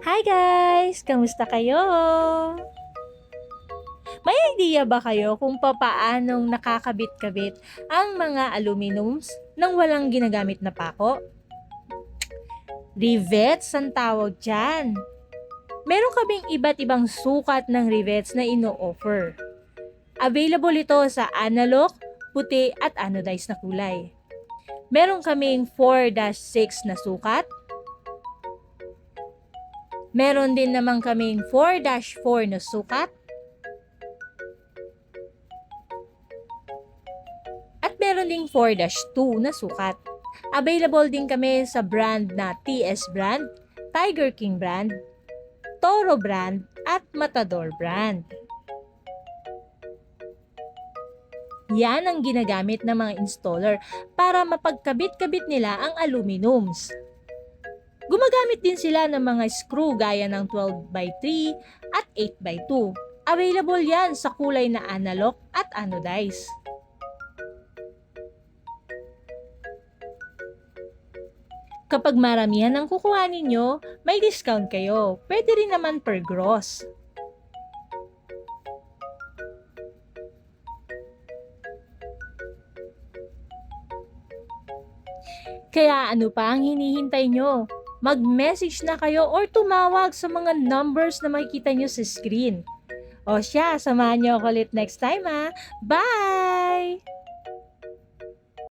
Hi guys! Kamusta kayo? May idea ba kayo kung papaanong nakakabit-kabit ang mga aluminums nang walang ginagamit na pako? Rivets ang tawag dyan. Meron kaming iba't ibang sukat ng rivets na ino-offer. Available ito sa analog, puti at anodized na kulay. Meron kaming 4-6 na sukat, Meron din naman kaming 4-4 na sukat. At meron ding 4-2 na sukat. Available din kami sa brand na TS brand, Tiger King brand, Toro brand, at Matador brand. Yan ang ginagamit ng mga installer para mapagkabit-kabit nila ang aluminums. Gumagamit din sila ng mga screw gaya ng 12x3 at 8x2. Available yan sa kulay na analog at anodized. Kapag maramihan ang kukuha ninyo, may discount kayo. Pwede rin naman per gross. Kaya ano pa ang hinihintay nyo? Mag-message na kayo or tumawag sa mga numbers na makikita nyo sa screen. O siya, samahan nyo ako ulit next time ha. Bye!